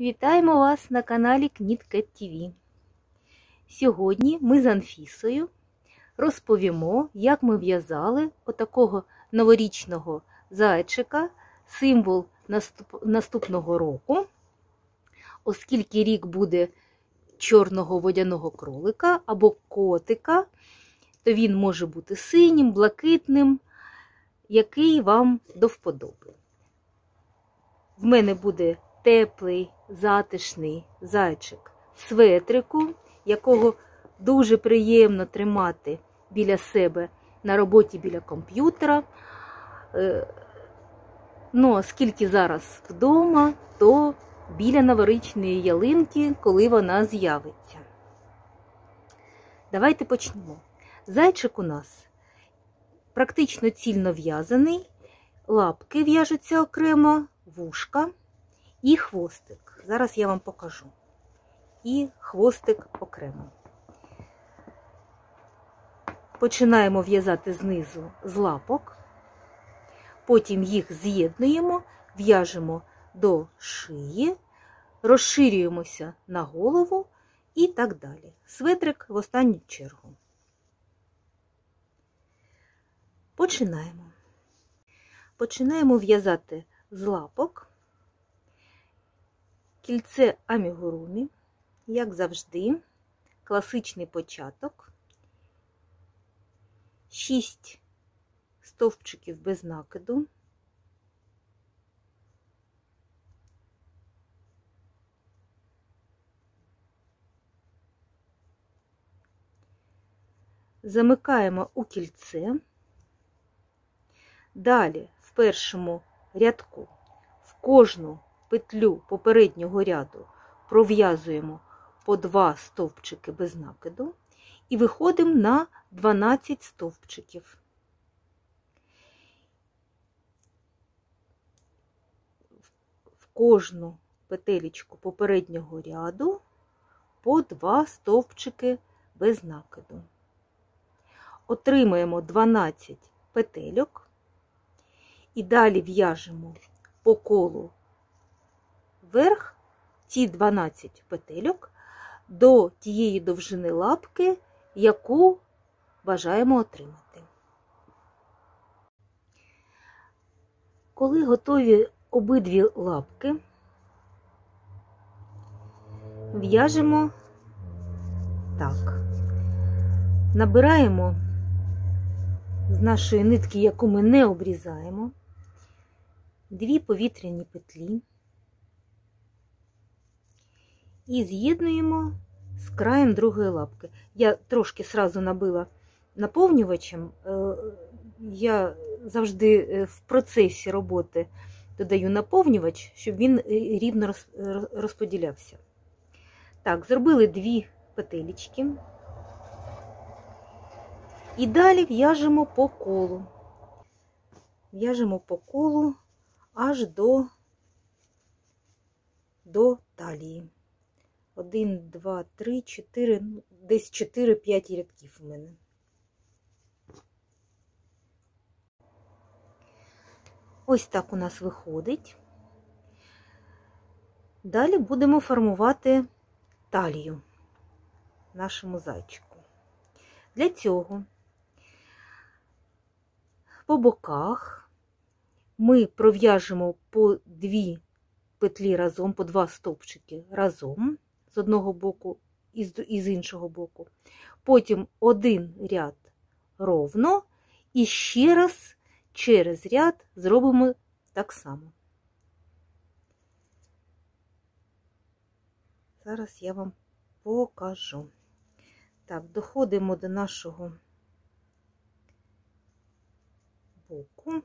Вітаємо вас на каналі Кнітка ТВ. Сьогодні ми з Анфісою розповімо, як ми в'язали отакого новорічного зайчика, символ наступного року, оскільки рік буде чорного водяного кролика або котика, то він може бути синім, блакитним, який вам до вподоби. В мене буде теплий, затишний зайчик в светрику, якого дуже приємно тримати біля себе на роботі біля комп'ютера. Ну, оскільки зараз вдома, то біля новорічної ялинки, коли вона з'явиться. Давайте почнемо. Зайчик у нас практично цільно в'язаний, лапки в'яжуться окремо, вушка і хвостик. Зараз я вам покажу. І хвостик окремо. Починаємо в'язати знизу з лапок, потім їх з'єднуємо, в'яжемо до шиї, розширюємося на голову і так далі. Светрик в останню чергу. Починаємо. Починаємо в'язати з лапок кільце амігурумі, як завжди, класичний початок, 6 стовпчиків без накиду. Замикаємо у кільце, далі в першому рядку в кожну петлю попереднього ряду пров'язуємо по 2 стовпчики без накиду і виходимо на 12 стовпчиків. В кожну петелечку попереднього ряду по 2 стовпчики без накиду. Отримаємо 12 петельок і далі в'яжемо по колу вверх ці 12 петельок до тієї довжини лапки, яку бажаємо отримати. Коли готові обидві лапки, в'яжемо так, набираємо з нашої нитки, яку ми не обрізаємо, дві повітряні петлі і з'єднуємо з краєм другої лапки. Я трошки сразу набила наповнювачем, я завжди в процесі роботи додаю наповнювач, щоб він рівно розподілявся. Так, зробили дві петелечки. І далі в'яжемо по колу. В'яжемо по колу аж до, до талії. 1, 2, 3, 4, десь 4-5 рядків у мене. Ось так у нас виходить. Далі будемо формувати талію нашому зайчику. Для цього по боках ми пров'яжемо по дві петлі разом, по два стовпчики разом з одного боку і з іншого боку. Потім один ряд ровно, і ще раз через ряд зробимо так само. Зараз я вам покажу. Так, доходимо до нашого боку.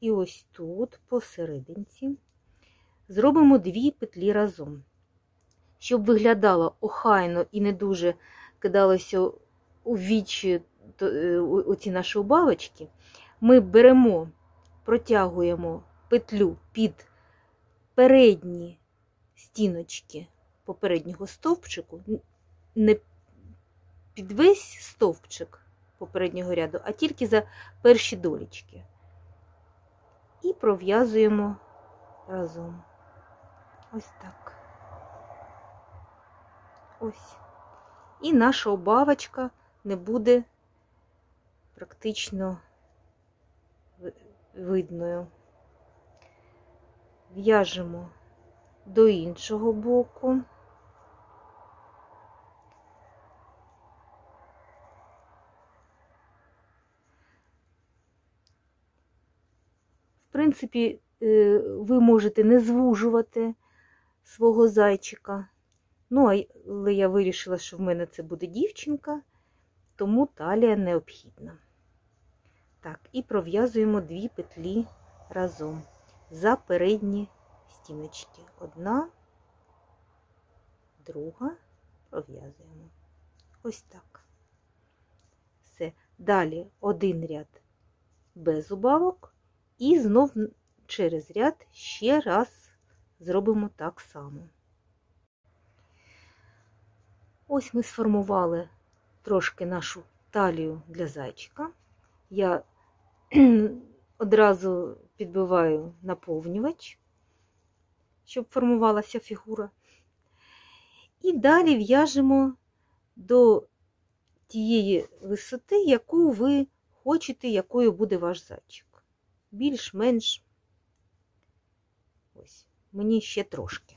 І ось тут, посерединці, зробимо дві петлі разом. Щоб виглядало охайно і не дуже кидалося у вічі оці наші убавочки, ми беремо, протягуємо петлю під передні стіночки попереднього стовпчику, не під весь стовпчик, попереднього ряду, а тільки за перші долічки. І пров'язуємо разом. Ось так. Ось. І наша обавочка не буде практично видною. В'яжемо до іншого боку. Принципі, е, ви можете не звужувати свого зайчика. Ну, але я вирішила, що в мене це буде дівчинка, тому талія необхідна. Так, і пров'язуємо дві петлі разом за передні стіночки. Одна, друга, пров'язуємо. Ось так. Все. Далі один ряд без убавок, і знов через ряд ще раз зробимо так само. Ось ми сформували трошки нашу талію для зайчика. Я одразу підбиваю наповнювач, щоб формувалася фігура. І далі в'яжемо до тієї висоти, яку ви хочете, якою буде ваш зайчик. Більш-менш, ось, мені ще трошки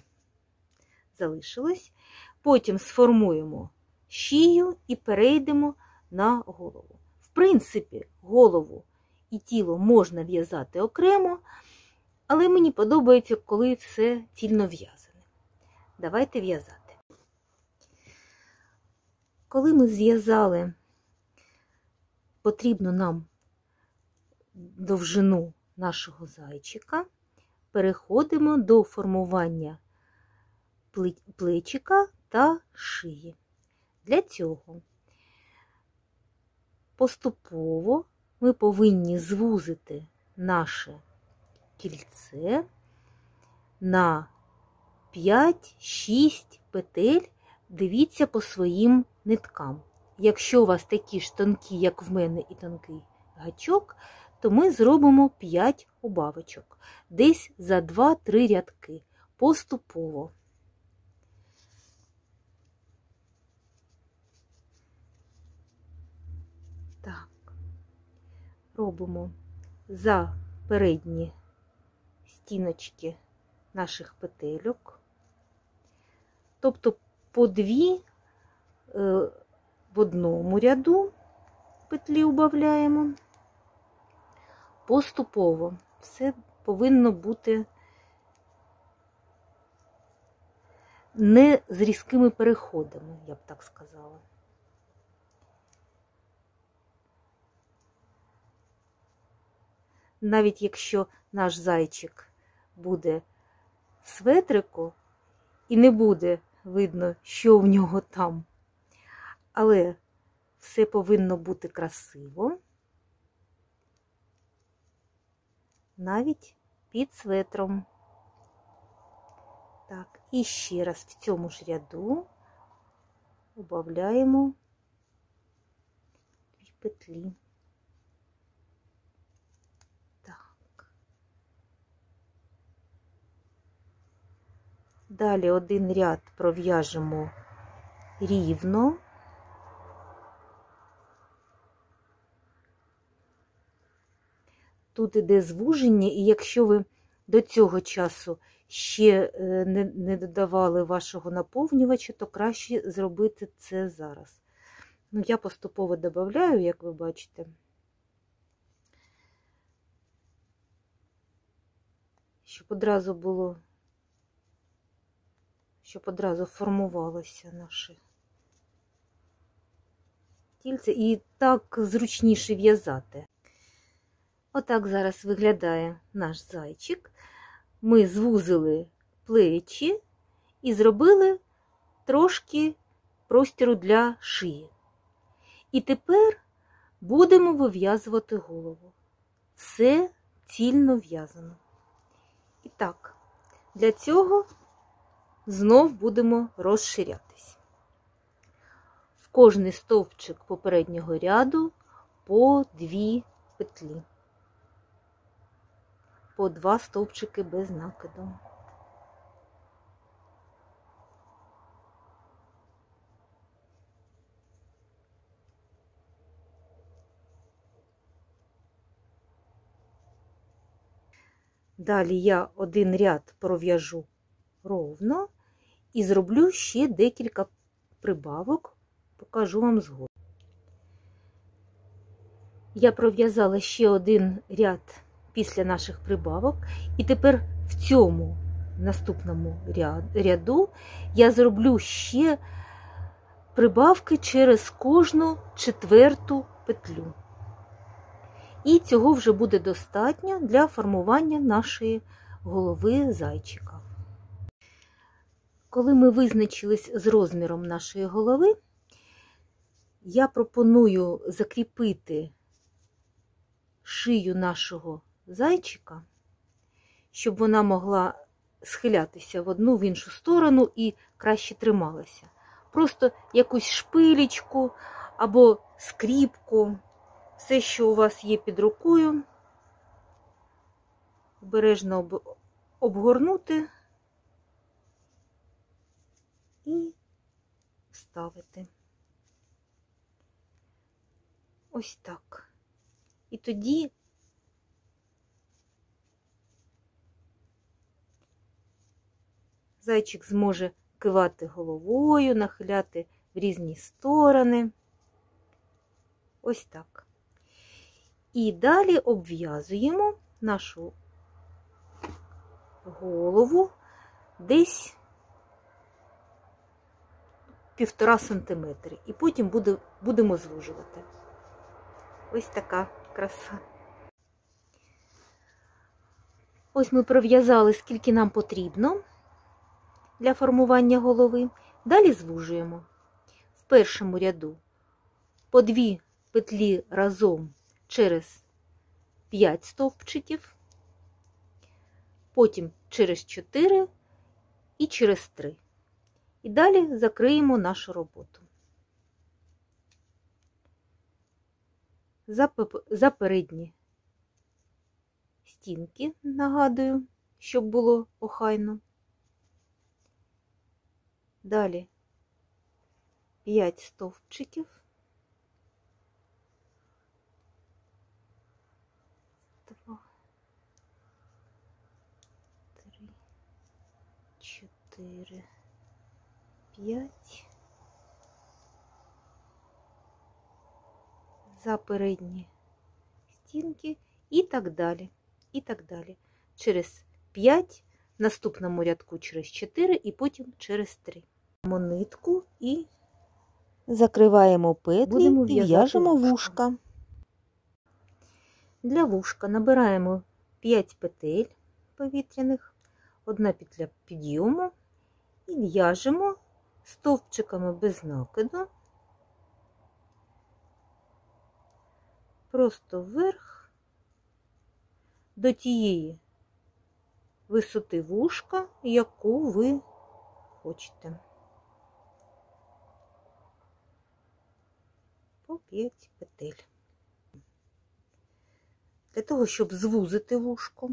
залишилось. Потім сформуємо шию і перейдемо на голову. В принципі, голову і тіло можна в'язати окремо, але мені подобається, коли все цільно в'язане. Давайте в'язати. Коли ми зв'язали потрібну нам довжину нашого зайчика, переходимо до формування плечика та шиї. Для цього поступово ми повинні звузити наше кільце на 5-6 петель, дивіться по своїм ниткам. Якщо у вас такі ж тонкі, як в мене, і тонкий гачок, то ми зробимо 5 убавочок, десь за 2-3 рядки. Поступово. Так, робимо за передні стіночки наших петельок, тобто по дві е, в одному ряду петлі убавляємо, поступово все повинно бути не з різкими переходами, я б так сказала. навіть якщо наш зайчик буде в светрику, і не буде видно, що в нього там. Але все повинно бути красиво, навіть під светром. Так, і ще раз в цьому ж ряду убавляємо дві петлі. Так. Далі один ряд пров'яжемо рівно. Тут іде звуження, і якщо ви до цього часу ще е, не, не додавали вашого наповнювача, то краще зробити це зараз. Ну, я поступово додаю, як ви бачите. Щоб одразу було щоб одразу формувалося наше тільце і так зручніше в'язати. Отак зараз виглядає наш зайчик. Ми звузили плечі і зробили трошки простіру для шиї. І тепер будемо вив'язувати голову. Все цільно в'язано. І так, для цього знов будемо розширятись. В кожний стовпчик попереднього ряду по дві петлі, по два стовпчики без накиду. Далі я один ряд пров'яжу ровно і зроблю ще декілька прибавок, покажу вам згодом. Я пров'язала ще один ряд після наших прибавок, і тепер в цьому наступному ряду я зроблю ще прибавки через кожну четверту петлю. І цього вже буде достатньо для формування нашої голови зайчика. Коли ми визначились з розміром нашої голови, я пропоную закріпити шию нашого зайчика, щоб вона могла схилятися в одну в іншу сторону і краще трималася. Просто якусь шпилечку або скріпку, все, що у вас є під рукою, обережно обгорнути і вставити. Ось так. І тоді зайчик зможе кивати головою, нахиляти в різні сторони. Ось так. І далі обв'язуємо нашу голову десь півтора сантиметри. І потім буде, будемо звужувати. Ось така краса. Ось ми пров'язали, скільки нам потрібно для формування голови. Далі звужуємо в першому ряду по дві петлі разом через 5 стовпчиків, потім через 4 і через 3. І далі закриємо нашу роботу. За передні стінки, нагадую, щоб було охайно. Далі. 5 стовпчиків. Два, три, чотири, п'ять. За передні стінки. І так далі, і так далі. Через 5, в наступному рядку через 4 і потім через 3 нитку і закриваємо петлі і в'яжемо вушка. Для вушка набираємо 5 петель повітряних, одна петля підйому і в'яжемо стовпчиками без накиду, просто вверх до тієї висоти вушка, яку ви хочете. По 5 петель. Для того, щоб звузити вушко,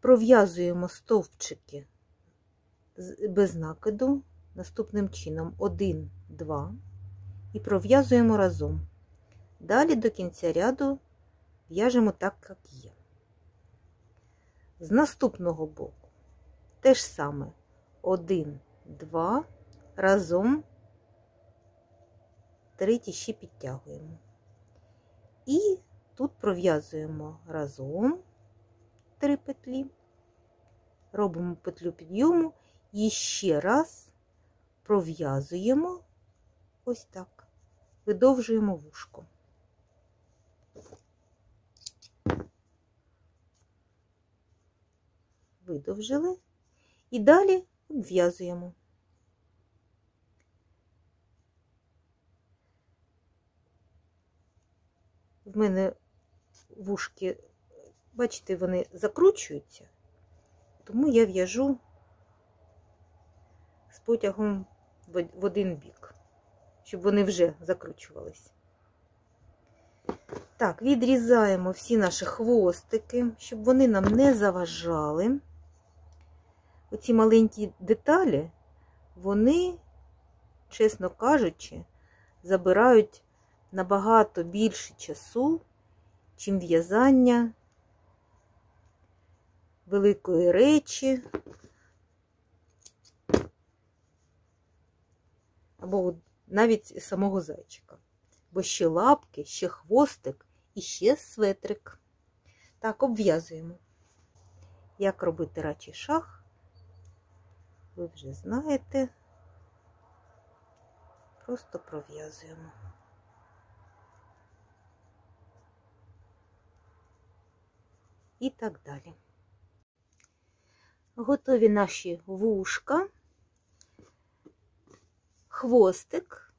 пров'язуємо стовпчики без накиду наступним чином 1, 2 і пров'язуємо разом. Далі до кінця ряду в'яжемо так, як є. З наступного боку те ж саме 1, 2 разом третій ще підтягуємо. І тут пров'язуємо разом три петлі, робимо петлю підйому і ще раз пров'язуємо ось так, видовжуємо вушко. Видовжили і далі обв'язуємо. В мене вушки, бачите, вони закручуються, тому я в'яжу з потягом в один бік, щоб вони вже закручувались. Так, відрізаємо всі наші хвостики, щоб вони нам не заважали. Оці маленькі деталі, вони, чесно кажучи, забирають набагато більше часу, чим в'язання великої речі. Або навіть самого зайчика. Бо ще лапки, ще хвостик і ще светрик. Так, обв'язуємо. Як робити рачий шах, ви вже знаєте. Просто пров'язуємо. І так далі. Готові наші вушка, хвостик.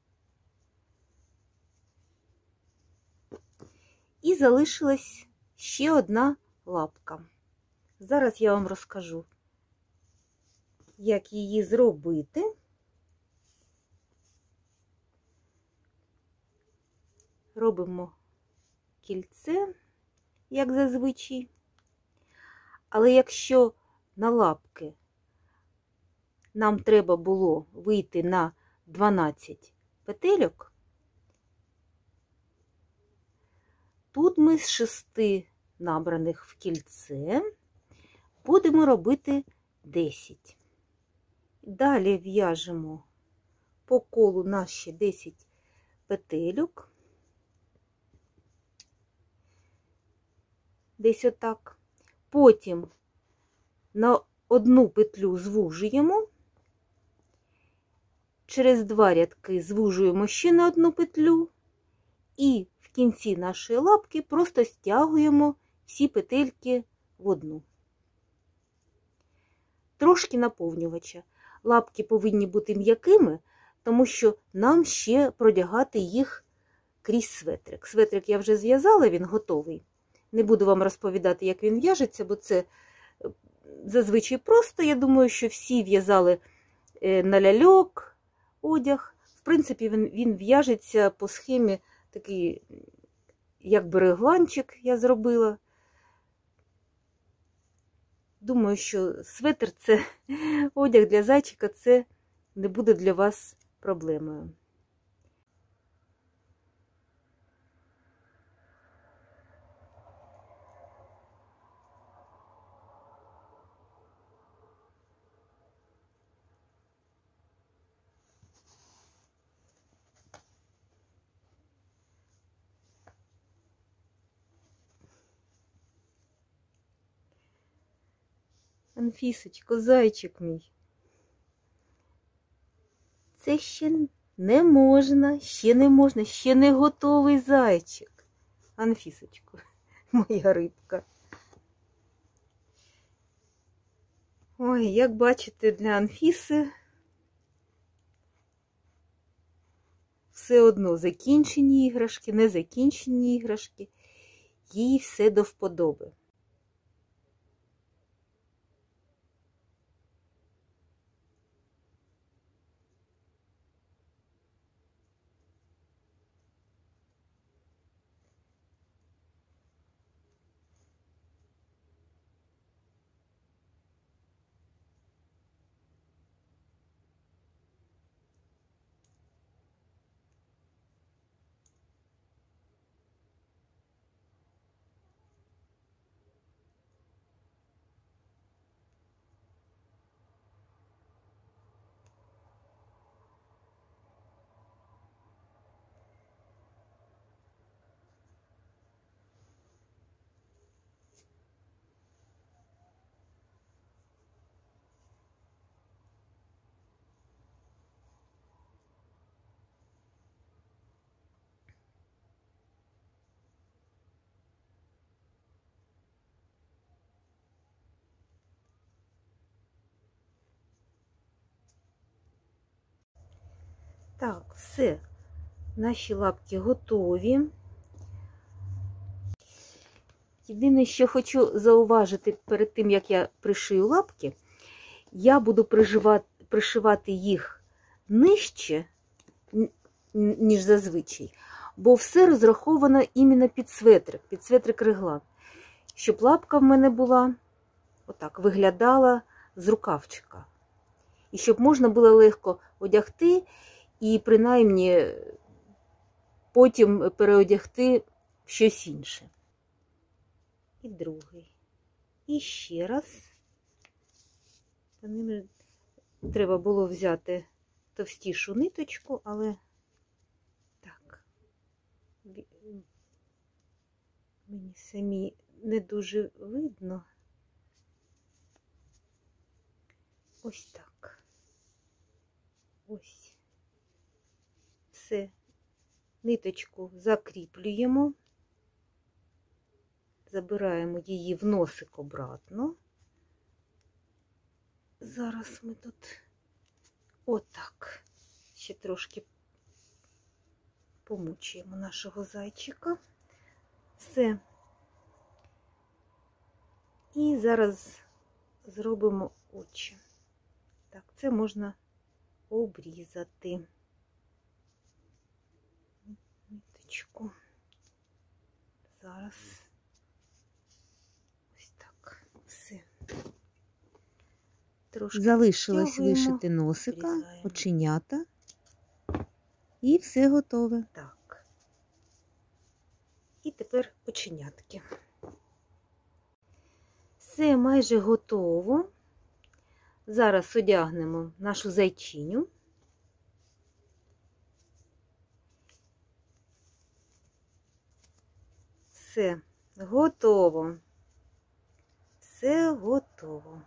І залишилась ще одна лапка. Зараз я вам розкажу, як її зробити. Робимо кільце, як зазвичай. Але якщо на лапки нам треба було вийти на 12 петельок, тут ми з шести набраних в кільце будемо робити 10. Далі в'яжемо по колу наші 10 петельок, десь отак. Потім на одну петлю звужуємо, через два рядки звужуємо ще на одну петлю, і в кінці нашої лапки просто стягуємо всі петельки в одну. Трошки наповнювача. Лапки повинні бути м'якими, тому що нам ще продягати їх крізь светрик. Светрик я вже зв'язала, він готовий. Не буду вам розповідати, як він в'яжеться, бо це зазвичай просто. Я думаю, що всі в'язали на ляльок одяг. В принципі, він він в'яжеться по схемі такий, як берегланчик я зробила. Думаю, що светр це одяг для зайчика, це не буде для вас проблемою. Анфісочко, зайчик мій. Це ще не можна, ще не можна, ще не готовий зайчик. Анфісочко, моя рибка. Ой, як бачите, для Анфіси все одно закінчені іграшки, не закінчені іграшки, їй все до вподоби. Так, все, наші лапки готові. Єдине, що хочу зауважити перед тим, як я пришию лапки, я буду пришивати, пришивати їх нижче, ніж зазвичай, бо все розраховано іменно під светрик, під светрик реглан. Щоб лапка в мене була, отак, виглядала з рукавчика. І щоб можна було легко одягти і принаймні потім переодягти в щось інше. І другий. І ще раз. Ним треба було взяти товстішу ниточку, але так, мені самі не дуже видно. Ось так. Ось. Все. Ниточку закріплюємо, забираємо її в носик обратно. Зараз ми тут отак ще трошки помучуємо нашого зайчика. Все. І зараз зробимо очі. Так, це можна обрізати ниточку. Зараз ось так. Все. Трошки Залишилось вишити носика, обрізаємо. оченята. І все готове. Так. І тепер оченятки. Все майже готово. Зараз одягнемо нашу зайчиню. Все готово. Все готово.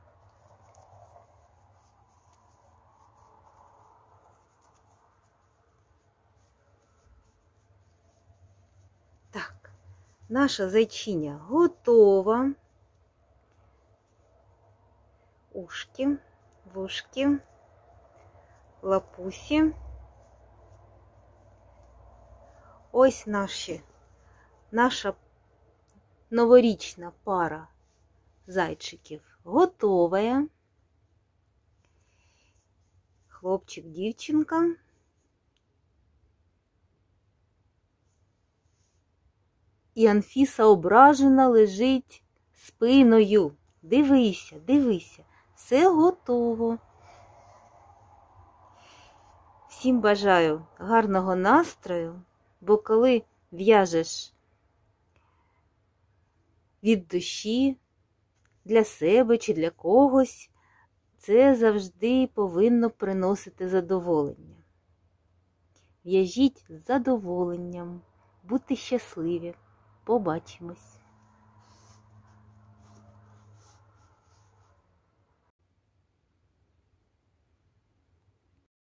Так, наша зайчиня готова. Ушки, вушки, лапусі. Ось наші, наша новорічна пара зайчиків готова. Хлопчик, дівчинка. І Анфіса ображена лежить спиною. Дивися, дивися, все готово. Всім бажаю гарного настрою, бо коли в'яжеш від душі для себе чи для когось, це завжди повинно приносити задоволення. В'яжіть з задоволенням, будьте щасливі. Побачимось!